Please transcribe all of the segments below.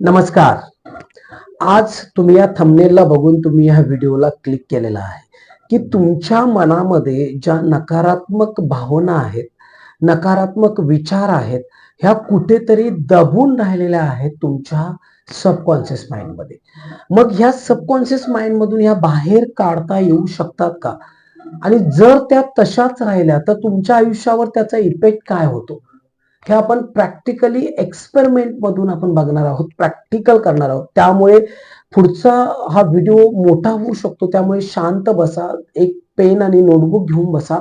नमस्कार. आज तुम्ही या थंबनेलला बघून तुम्ही ह्या व्हिडिओला क्लिक केलेला आहे. की तुमच्या मनामध्ये ज्या नकारात्मक भावना आहेत नकारात्मक विचार आहेत ह्या कुठेतरी दबून राहिलेल्या आहेत तुमच्या सबकॉन्शियस माइंडमध्ये मग ह्या सबकॉन्शियस माइंडमधून ह्या बाहेर काढता येऊ शकतात का? आणि जर त्या तशाच राहिल्या तर तुमच्या आयुष्यावर त्याचा इफेक्ट काय होतो? हे आपण प्रॅक्टिकली एक्सपेरिमेंट मधून आपण बघणार आहोत प्रॅक्टिकल करणार आहोत. त्यामुळे पुढचा हा व्हिडिओ मोठा होऊ शकतो. त्यामुळे शांत बसा एक पेन आणि नोटबुक घेऊन बसा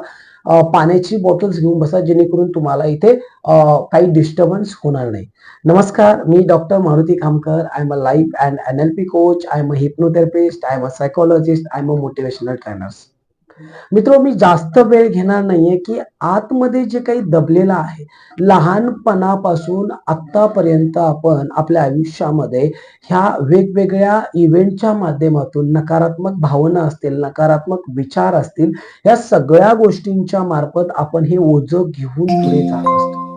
पाण्याची बॉटल्स घेऊन बसा जेणेकरून तुम्हाला इथे काही डिस्टर्बन्स होणार नाही. नमस्कार मी doctor Maruti Khamkar. I am a life and N L P coach I am a hypnotherapist I am a psychologist I am a motivational trainers मित्र मी जास्त वेळ घेणार नाहीये की आतमध्ये जे काही दबलेलं आहे लहानपणापासून आतापर्यंत आपण आपल्या आयुष्यामध्ये ह्या वेगवेगळ्या इव्हेंटच्या माध्यमातून नकारात्मक भावना असतील नकारात्मक विचार असतील या सगळ्या गोष्टींच्या मार्फत आपण हे ओझं घेऊन पुढे जात असतो.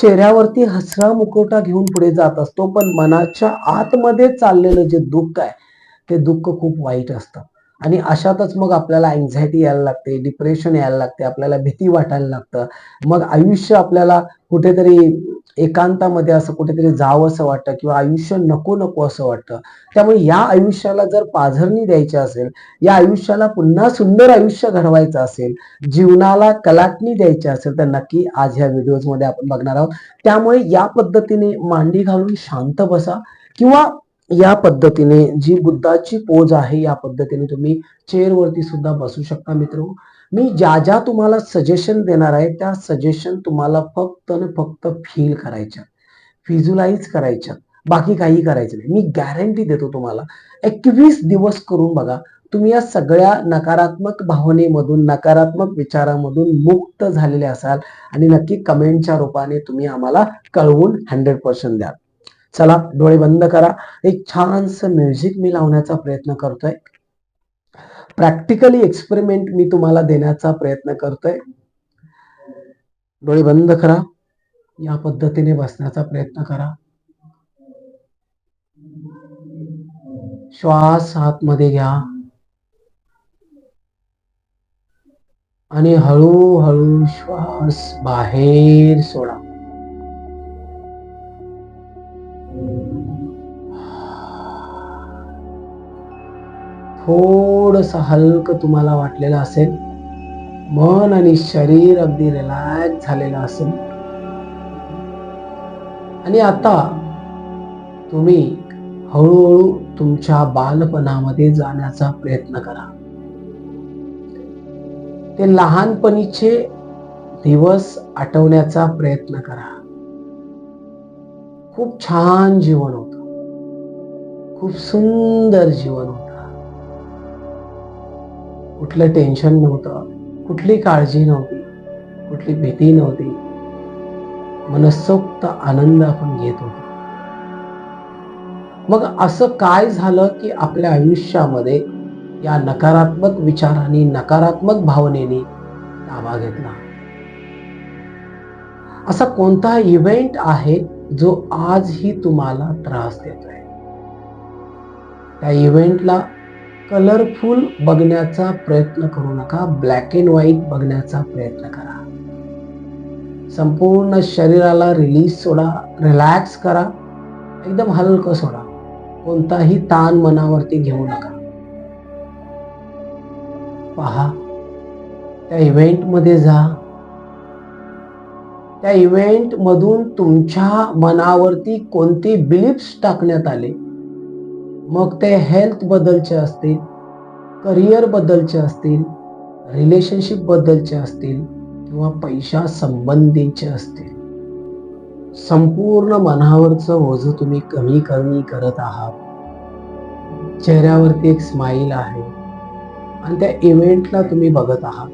चेहऱ्यावरती हसरा मुखवटा घेऊन पुढे जात असतो पण मनाच्या आतमध्ये चाललेलं जे दुःख आहे ते दुःख खूप वाईट असतं. आणि अशातच मग आपल्याला अँझायटी यायला लागते डिप्रेशन यायला लागते आपल्याला भीती वाटायला लागतं. मग आयुष्य आपल्याला कुठेतरी एकांतामध्ये असं कुठेतरी जावं असं वाटतं किंवा आयुष्य नको नको असं वाटतं. त्यामुळे या आयुष्याला जर पाझरणी द्यायची असेल या आयुष्याला पुन्हा सुंदर आयुष्य घडवायचं असेल जीवनाला कलाटणी द्यायची असेल तर नक्की आज ह्या व्हिडिओजमध्ये आपण बघणार आहोत. त्यामुळे या पद्धतीने मांडी घालून शांत बसा किंवा या पद्धतीने जी बुद्धाची पोज आहे या पद्धतीने तुम्ही चेअरवरती सुद्धा बसू शकता मित्र. मी ज्या ज्या तुम्हाला सजेशन देणार आहे त्या सजेशन तुम्हाला फक्त आणि फक्त फील करायच्या व्हिज्युलाइज करायच्या. बाकी काही करायचं नाही. मी गॅरंटी देतो तुम्हाला एकवीस दिवस करून बघा तुम्ही या सगळ्या नकारात्मक भावनेमधून नकारात्मक विचारामधून मुक्त झालेले असाल आणि नक्की कमेंटच्या रूपाने तुम्ही आम्हाला कळवून हंड्रेड पर्सेंट द्याल. चला डोळे बंद करा. एक छानस म्युझिक मी लावण्याचा प्रयत्न करतोय. प्रॅक्टिकली एक्सपेरिमेंट मी तुम्हाला देण्याचा प्रयत्न करतोय. डोळे बंद करा. या पद्धतीने बसण्याचा प्रयत्न करा. श्वास आतमध्ये घ्या. आणि हळूहळू श्वास बाहेर सोडा. थोडस हलकं तुम्हाला वाटलेलं असेल मन आणि शरीर अगदी रिलॅक्स झालेलं असेल. आणि आता तुम्ही हळूहळू तुमच्या बालपणामध्ये जाण्याचा प्रयत्न करा. ते लहानपणीचे दिवस आठवण्याचा प्रयत्न करा. खूप छान जीवन होतं. खूप सुंदर जीवन होतं. कुठलं टेन्शन नव्हतं कुठली काळजी नव्हती कुठली भीती नव्हती. मनसोक्त आनंद आपण घेत होतो. मग असं काय झालं की आपल्या आयुष्यामध्ये या नकारात्मक विचारांनी नकारात्मक भावनेने ताबा घेतला? असा कोणता इव्हेंट आहे जो आजही तुम्हाला त्रास देतोय? त्या इव्हेंटला कलरफुल बघण्याचा प्रयत्न करू नका. ब्लॅक अँड व्हाईट बघण्याचा प्रयत्न करा. संपूर्ण शरीराला रिलीज सोडा. रिलॅक्स करा. एकदम हलकं सोडा. कोणताही ताण मनावरती घेऊ नका. पहा. त्या इव्हेंटमध्ये जा. त्या इव्हेंटमधून तुमच्या मनावरती कोणते बिलीफ्स टाकण्यात आले? मग ते हेल्थ बद्दलचे असतील करिअर बद्दलचे असतील रिलेशनशिप बद्दलचे असतील किंवा पैशा संबंधीचे असतील. संपूर्ण मनावरचं ओझं तुम्ही कमी कमी करत आहात. चेहऱ्यावरती एक स्माईल आहे आणि त्या इव्हेंटला तुम्ही बघत आहात.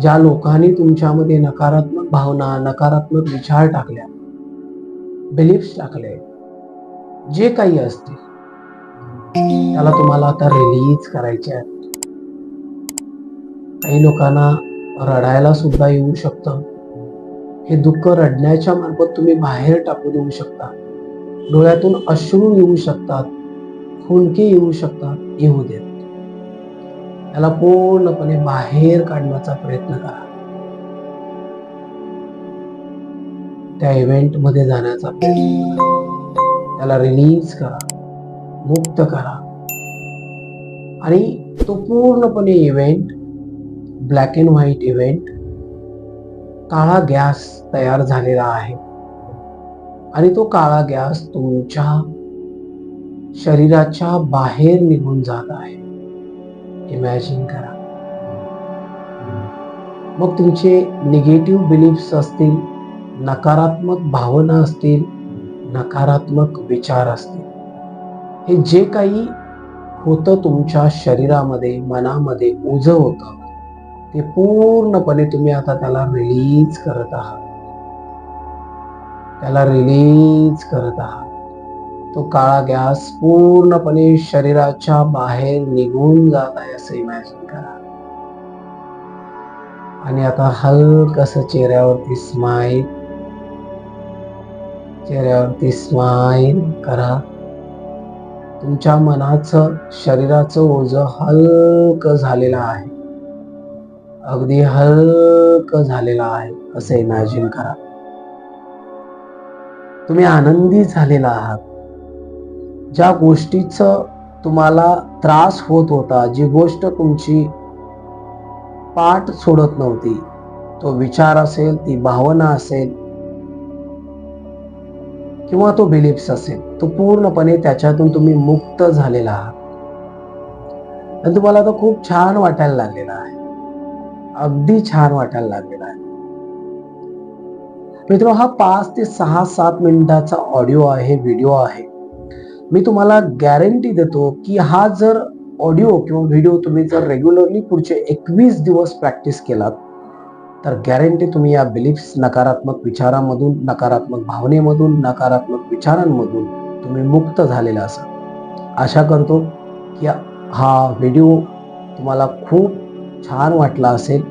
ज्या लोकांनी तुमच्यामध्ये नकारात्मक भावना नकारात्मक विचार टाकल्या बिलीफ टाकले. जे काही असते त्याला तुम्हाला आता रिलीज करायचे आहे काही लोकांना रडायला सुद्धा येऊ शकतं. हे दुःख रडण्याच्या मार्फत तुम्ही बाहेर टाकून येऊ शकता. डोळ्यातून अश्रू येऊ शकतात. खुणके येऊ शकतात. येऊ देत. त्याला पूर्णपणे बाहेर काढण्याचा प्रयत्न करा. त्या इव्हेंटमध्ये जाण्याचा प्रयत्न करा. त्याला रिलीज करा. मुक्त करा. आणि तो पूर्णपणे event black and white event काळा गॅस तयार झालेला आहे. आणि तो काळा गॅस तुमच्या शरीराच्या बाहेर निघून जात आहे. इमॅजिन करा. मग तुमचे निगेटिव्ह बिलीफ्स असतील नकारात्मक भावना असतील नकारात्मक विचार असतील. हे जे काही होतं तुमच्या शरीरामध्ये मनामध्ये ओझ होतं ते पूर्णपणे तुम्ही आता त्याला रिलीज करत आहात. त्याला रिलीज करत आहात. तो काळा गॅस पूर्णपणे शरीराच्या बाहेर निघून जात आहे असं इमॅजिन करा. आणि आता हलकस चेहऱ्यावरती स्माईल चेहऱ्यावरती स्माईल करा. तुमच्या मनाचं शरीराचं ओझ हलक झालेलं आहे. अगदी हलक झालेलं आहे असं इमॅजिन करा. तुम्ही आनंदी झालेला आहात. ज्या गोष्टीचं तुम्हाला त्रास होत होता जी गोष्ट तुमची पाठ सोडत नव्हती तो विचार असेल ती भावना असेल किंवा तो बिलीप्स असेल तो पूर्णपणे त्याच्यातून तुम्ही मुक्त झालेला आहात. आणि तुम्हाला तो खूप छान वाटायला लागलेला आहे. अगदी छान वाटायला लागलेला आहे. मित्र हा पाच ते सहा सात मिनिटाचा ऑडिओ आहे व्हिडिओ आहे. मी तुम्हाला गॅरंटी देतो की हा जर ऑडिओ किंवा व्हिडिओ तुम्ही जर रेग्युलरली पुढचे एकवीस दिवस प्रॅक्टिस केलात तर गॅरंटी तुम्ही या बिलीफ्स नकारात्मक विचारामधून नकारात्मक भावनेमधून नकारात्मक विचारांमधून तुम्ही मुक्त झालेला असाल. आशा करतो की हा व्हिडिओ तुम्हाला खूप छान वाटला असेल.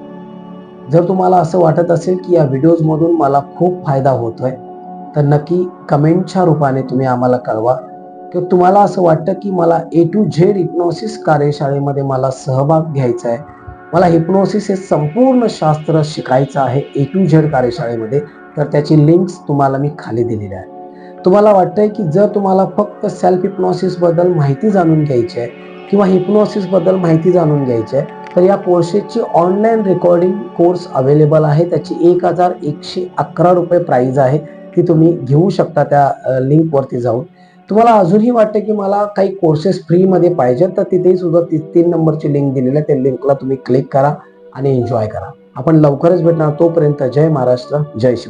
जर तुम्हाला असं वाटत असेल की या व्हिडिओजमधून मला खूप फायदा होतो आहे तर नक्की कमेंटच्या रूपाने तुम्ही आम्हाला कळवा. किंवा तुम्हाला असं वाटतं की मला ए टू झेड इग्नॉसिस कार्यशाळेमध्ये मला सहभाग घ्यायचा आहे मला हिप्नोसिस हे संपूर्ण शास्त्र शिकायचं आहे ए टू झेड कार्यशाळेमध्ये तर त्याची लिंक्स तुम्हाला मी खाली दिलेली आहे तुम्हाला वाटतंय की जर तुम्हाला फक्त सेल्फ हिप्नॉसिसबद्दल माहिती जाणून घ्यायची आहे किंवा हिप्नॉसिसबद्दल माहिती जाणून घ्यायची आहे तर या कोर्सेसची ऑनलाईन रेकॉर्डिंग कोर्स अवेलेबल आहे. त्याची एक हजार एकशे अकरा रुपये प्राईज आहे. ती तुम्ही घेऊ शकता त्या लिंकवरती जाऊन. तुम्हाला अजूनही वाटतं की मला काही कोर्सेस फ्रीमध्ये पाहिजेत तर तिथेही सुद्धा ती तीन नंबरची लिंक दिलेली आहे. त्या लिंकला तुम्ही क्लिक करा आणि एन्जॉय करा. आपण लवकरच भेटणार. तोपर्यंत जय महाराष्ट्र जय शिव